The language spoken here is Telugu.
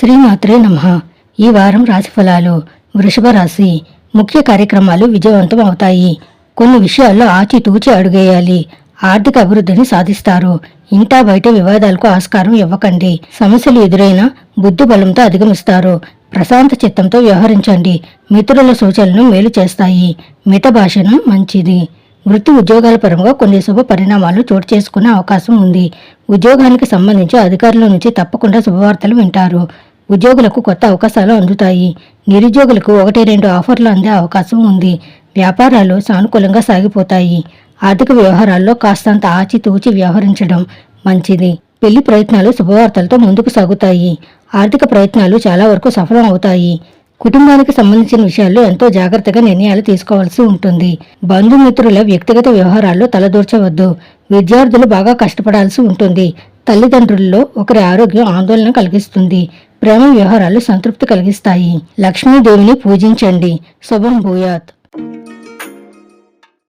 శ్రీమాత్రే నమ. ఈ వారం రాశిఫలాలు వృషభ రాశి ముఖ్య కార్యక్రమాలు విజయవంతం అవుతాయి. కొన్ని విషయాల్లో ఆచితూచి అడుగేయాలి. ఆర్థిక అభివృద్ధిని సాధిస్తారు. ఇంటా బయట వివాదాలకు ఆస్కారం ఇవ్వకండి. సమస్యలు ఎదురైనా బుద్ధి బలంతో అధిగమిస్తారు. ప్రశాంత చిత్తంతో వ్యవహరించండి. మిత్రుల సూచనలు మేలు చేస్తాయి. మిత భాషను మంచిది. వృత్తి ఉద్యోగాల పరంగా కొన్ని శుభ పరిణామాలు చోటు చేసుకునే అవకాశం ఉంది. ఉద్యోగానికి సంబంధించి అధికారుల నుంచి తప్పకుండా శుభవార్తలు వింటారు. ఉద్యోగులకు కొత్త అవకాశాలు అందుతాయి. నిరుద్యోగులకు ఒకటి రెండు ఆఫర్లు అందే అవకాశం ఉంది. వ్యాపారాలు సానుకూలంగా సాగిపోతాయి. ఆర్థిక వ్యవహారాల్లో కాస్తంత ఆచితూచి వ్యవహరించడం మంచిది. పెళ్ళి ప్రయత్నాలు శుభవార్తలతో ముందుకు సాగుతాయి. ఆర్థిక ప్రయత్నాలు చాలా వరకు సఫలం అవుతాయి. కుటుంబానికి సంబంధించిన విషయాల్లో ఎంతో జాగ్రత్తగా నిర్ణయాలు తీసుకోవాల్సి ఉంటుంది. బంధుమిత్రుల వ్యక్తిగత వ్యవహారాల్లో తలదూర్చవద్దు. విద్యార్థులు బాగా కష్టపడాల్సి ఉంటుంది. తల్లిదండ్రుల్లో ఒకరి ఆరోగ్యం ఆందోళన కలిగిస్తుంది. ప్రేమ వ్యవహారాలు సంతృప్తి కలిగిస్తాయి. లక్ష్మీదేవిని పూజించండి. శుభం భూయాత్.